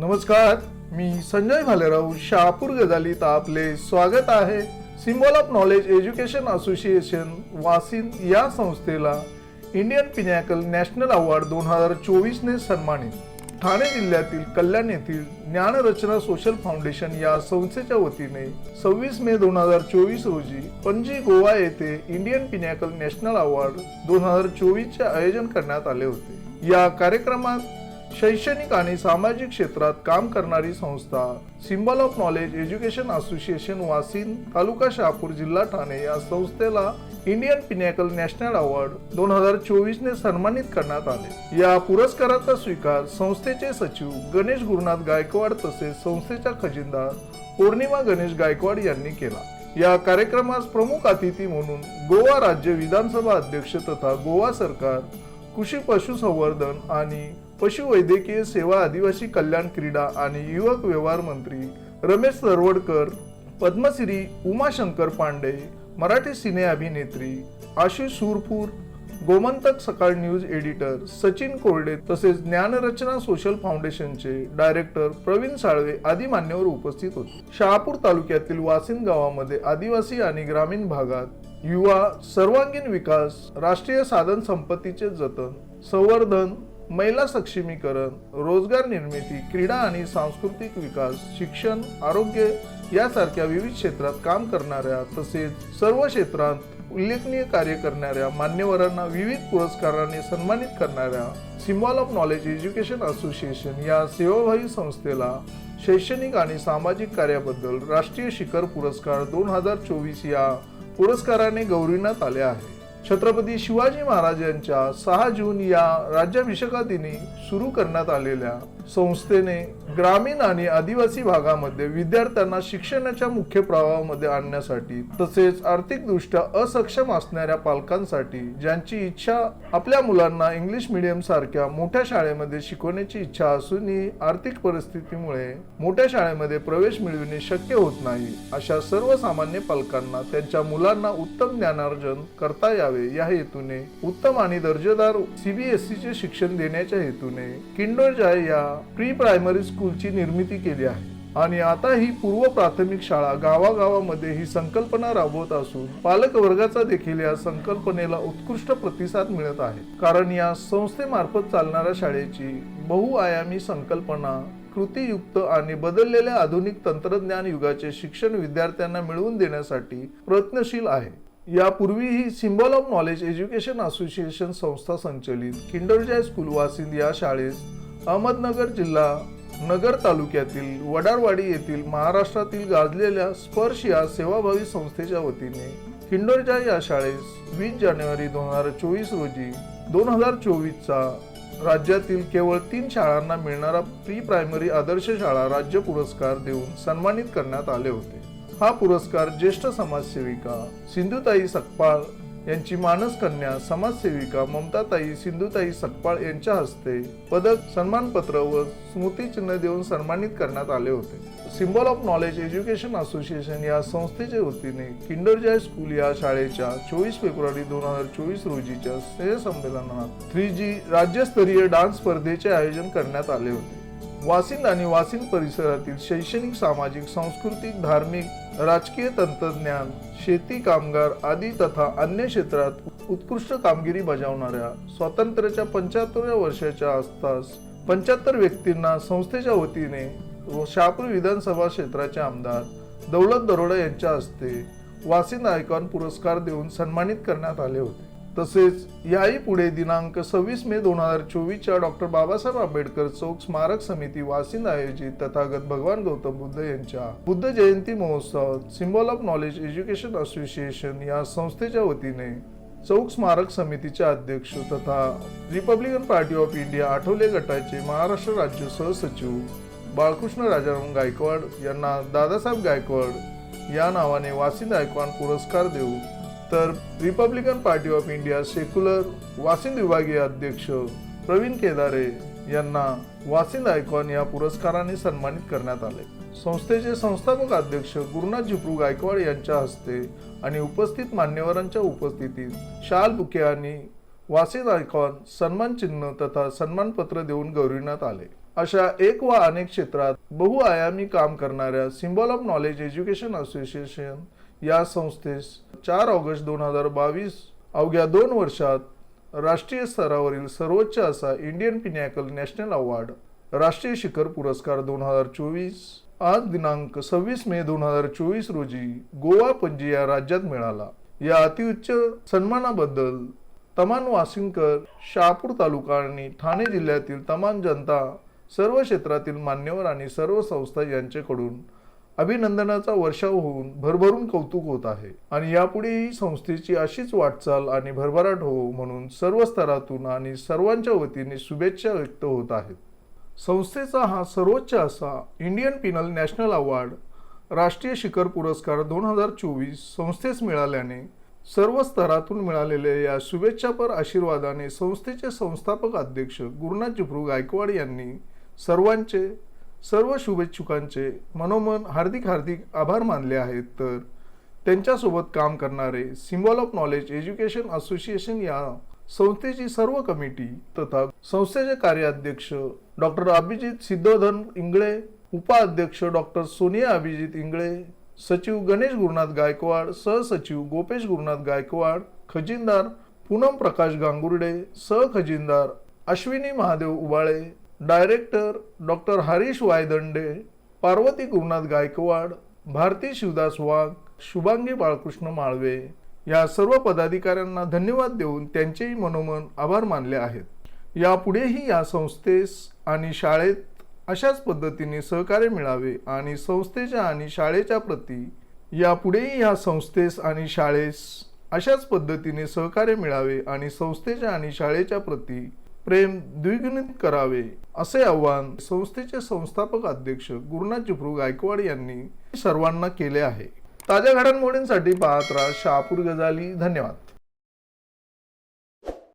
नमस्कार मी संजय भालेराव शहापूर गजालीत आपले स्वागत आहे. Symbol of knowledge education association Vasind या संस्थेला इंडियन पिनॅकल नॅशनल अवॉर्ड दोन हजार चोवीसने सन्मानित. ठाणे जिल्ह्यातील कल्याण येथील ज्ञानरचना सोशल फाउंडेशन या संस्थेच्या वतीने सव्वीस मे दोन हजार चोवीस रोजी पणजी गोवा येथे इंडियन पिनॅकल नॅशनल अवॉर्ड दोन हजार चोवीसचे आयोजन करण्यात आले होते. या कार्यक्रमात शैक्षणिक आणि सामाजिक क्षेत्रात काम करणारी संस्था symbol of knowledge education association Vasind तालुका शहापूर जिल्हा ठाणे या संस्थेला इंडियन पिनॅकल नॅशनल अवॉर्ड दोन हजार चोवीस ने सन्मानित करण्यात आले. या पुरस्काराचा स्वीकार संस्थेचे सचिव गणेश गुरुनाथ गायकवाड तसेच संस्थेच्या खजिनदार पौर्णिमा गणेश गायकवाड यांनी केला. या कार्यक्रमास प्रमुख अतिथी म्हणून गोवा राज्य विधानसभा अध्यक्ष तथा गोवा सरकार कृषी पशुसंवर्धन आणि पशुवैद्यकीय सेवा आदिवासी कल्याण क्रीडा आणि युवक व्यवहार मंत्री रमेश सरवडकर पद्मश्री उमाशंकर पांडे मराठी सिने अभिनेत्री आशिष सुरपूर गोमंतक सकाळ न्यूज एडिटर सचिन कोरडे तसेच ज्ञानरचना सोशल फाउंडेशनचे डायरेक्टर प्रवीण साळवे आदी मान्यवर उपस्थित होते. शहापूर तालुक्यातील वासिन गावामध्ये आदिवासी आणि ग्रामीण भागात युवा सर्वांगीण विकास राष्ट्रीय साधन संपत्तीचे जतन संवर्धन महिला सक्षमीकरण रोजगार निर्मिती क्रीडा आणि सांस्कृतिक विकास शिक्षण आरोग्य यासारख्या विविध क्षेत्रात काम करणाऱ्या तसेच सर्व क्षेत्रात उल्लेखनीय कार्य करणाऱ्या मान्यवरांना विविध पुरस्काराने सन्मानित करणाऱ्या symbol of knowledge education association या सेवाभावी संस्थेला शैक्षणिक आणि सामाजिक कार्याबद्दल राष्ट्रीय शिखर पुरस्कार दोन हजार चोवीस या पुरस्काराने गौरविण्यात आले आहे. छत्रपती शिवाजी महाराज यांच्या सहा जून या राज्याभिषेका दिनी सुरू करण्यात आलेल्या संस्थेने ग्रामीण आणि आदिवासी भागामध्ये विद्यार्थ्यांना शिक्षणाच्या मुख्य प्रवाहामध्ये आणण्यासाठी तसेच आर्थिकदृष्ट्या असक्षम असणाऱ्या पालकांसाठी ज्यांची इच्छा आपल्या मुलांना इंग्लिश मीडियम सारख्या मोठ्या शाळेमध्ये शिकवण्याची इच्छा असूनही आर्थिक परिस्थितीमुळे मोठ्या शाळेमध्ये प्रवेश मिळविणे शक्य होत नाही अशा सर्वसामान्य पालकांना त्यांच्या मुलांना उत्तम ज्ञानार्जन करता यावे या हेतूने उत्तम आणि दर्जेदार सीबीएसई चे शिक्षण देण्याच्या हेतूने किंडोजाय या प्री प्रायमरी स्कूलची निर्मिती केली आहे. आणि आता ही पूर्व प्राथमिक शाळा गावागावामध्ये ही संकल्पना राबवत असून पालक वर्गाचा देखील या संकल्पनेला उत्कृष्ट प्रतिसाद मिळत आहे. कारण या संस्थेमार्फत चालणाऱ्या शाळेची बहुआयामी संकल्पना कृतीयुक्त आणि बदललेल्या आधुनिक तंत्रज्ञान युगाचे शिक्षण विद्यार्थ्यांना मिळवून देण्यासाठी प्रयत्नशील आहे. यापूर्वीही Symbol of Knowledge Education Association संस्था संचलित किंडरजाय स्कूल वासिंद या शाळेस अहमदनगर जिल्हा नगर तालुक्यातील वडारवाडी येथील महाराष्ट्रातील गाजलेल्या स्पर्श या सेवाभावी संस्थेच्या वतीने किंडोरच्या या शाळेस वीस जानेवारी दोन हजार चोवीस रोजी दोन हजार चोवीसचा राज्यातील केवळ तीन शाळांना मिळणारा प्री प्रायमरी आदर्श शाळा राज्य पुरस्कार देऊन सन्मानित करण्यात आले होते. हा पुरस्कार ज्येष्ठ समाजसेविका सिंधुताई सकपाळ यांची मानस कन्या समाजसेविका ममताताई सिंधुताई सकपाळ यांच्या हस्ते पदक सन्मानपत्र व स्मृतिचिन्ह देऊन सन्मानित करण्यात आले होते. Symbol of Knowledge Education Association या संस्थेच्या वतीने किंडरजाय स्कूल या शाळेच्या चोवीस फेब्रुवारी दोन हजार चोवीस रोजीच्या स्नेहसंमेलनात थ्री जी राज्यस्तरीय डान्स स्पर्धेचे आयोजन करण्यात आले होते. वासिंद आणि वासिंद परिसरातील शैक्षणिक सामाजिक सांस्कृतिक धार्मिक राजकीय तंत्रज्ञान शेती कामगार आदी तथा अन्य क्षेत्रात उत्कृष्ट कामगिरी बजावणाऱ्या स्वातंत्र्याच्या पंच्याहत्तरव्या वर्षाच्या आसपास पंच्याहत्तर व्यक्तींना संस्थेच्या वतीने व शहापूर विधानसभा क्षेत्राचे आमदार दौलत दरोडा यांच्या हस्ते वासिंद आयकॉन पुरस्कार देऊन सन्मानित करण्यात आले होते. तसेच याही पुढे दिनांक सव्वीस मे दोन हजार चोवीसच्या डॉक्टर बाबासाहेब आंबेडकर चौक स्मारक समिती वासिंद आयोजित तथागत भगवान गौतम बुद्ध यांच्या बुद्ध जयंती महोत्सव Symbol of Knowledge Education Association या संस्थेच्या वतीने चौक स्मारक समितीचे अध्यक्ष तथा Republican Party of India Athawale गटाचे महाराष्ट्र राज्य सहसचिव बाळकृष्ण राजाराम गायकवाड यांना दादासाहेब गायकवाड या नावाने वासिंद आयकॉन पुरस्कार देऊ तर Republican Party of India Secular Vasind विभागीय अध्यक्ष प्रवीण केदारे यांना वासिंद आयकॉन या पुरस्काराने सन्मानित करण्यात आले. संस्थेचे संस्थापक अध्यक्ष गुरुनाथ झिपरू गायकवाड यांच्या हस्ते आणि उपस्थित मान्यवरांच्या उपस्थितीत शाल बुके आणि वासिद आयकॉन सन्मान चिन्ह तथा सन्मानपत्र देऊन गौरविण्यात आले. अशा एक वा अनेक क्षेत्रात बहुआयामी काम करणाऱ्या Symbol of Knowledge Education Association या संस्थेस चार ऑगस्ट दोन हजार बावीस अवघ्या दोन वर्षात राष्ट्रीय स्तरावरील सर्वोच्च असा इंडियन पिनॅकल नॅशनल अवॉर्ड राष्ट्रीय शिखर पुरस्कार दोन हजार चोवीस आज दिनांक सव्वीस मे दोन हजार चोवीस रोजी गोवा पणजी या राज्यात मिळाला. या अतिउच्च सन्मानाबद्दल तमान वासिंकर शहापूर तालुका आणि ठाणे जिल्ह्यातील तमाम जनता सर्व क्षेत्रातील मान्यवर आणि सर्व संस्था यांच्याकडून अभिनंदनाचा वर्षाव होऊन भरभरून कौतुक होत आहे. आणि यापुढेही संस्थेची अशीच वाटचाल आणि भरभराट हो म्हणून सर्व स्तरातून आणि सर्वांच्या वतीने शुभेच्छा व्यक्त होत आहेत. संस्थेचा हा सर्वोच्च असा इंडियन पिनल नॅशनल अवॉर्ड राष्ट्रीय शिखर पुरस्कार दोन हजार चोवीस संस्थेस मिळाल्याने सर्व स्तरातून मिळालेल्या या शुभेच्छापर आशीर्वादाने संस्थेचे संस्थापक अध्यक्ष गुरुनाथ जिभरू गायकवाड यांनी सर्वांचे सर्व शुभेच्छुकांचे मनोमन हार्दिक हार्दिक आभार मानले आहेत. तर त्यांच्यासोबत काम करणारे Symbol of Knowledge Education Association या संस्थेची सर्व कमिटी तथा संस्थेचे कार्याध्यक्ष डॉक्टर अभिजित सिद्धोधन इंगळे उपाध्यक्ष डॉक्टर सोनिया अभिजित इंगळे सचिव गणेश गुरुनाथ गायकवाड सहसचिव गोपेश गुरुनाथ गायकवाड खजिनदार पूनम प्रकाश गांगुर्डे सहखजिनदार अश्विनी महादेव उबाळे डायरेक्टर डॉक्टर हरीश वायदंडे पार्वती गुरुनाथ गायकवाड भारती शिवदास वाघ शुभांगी बाळकृष्ण माळवे या सर्व पदाधिकाऱ्यांना धन्यवाद देऊन त्यांचेही मनोमन आभार मानले आहेत. यापुढेही या संस्थेस आणि शाळेत अशाच पद्धतीने सहकार्य मिळावे आणि संस्थेच्या आणि शाळेच्या प्रती यापुढेही या संस्थेस आणि शाळेस अशाच पद्धतीने सहकार्य मिळावे आणि संस्थेच्या आणि शाळेच्या प्रती प्रेम द्विगुणित करावे असे आवाहन संस्थेचे संस्थापक अध्यक्ष गुरुनाथ चिप्रू गायकवाड यांनी सर्वांना केले आहे. ताज्या घडामोडींसाठी पाहत राहा शहापूर गजाली. धन्यवाद.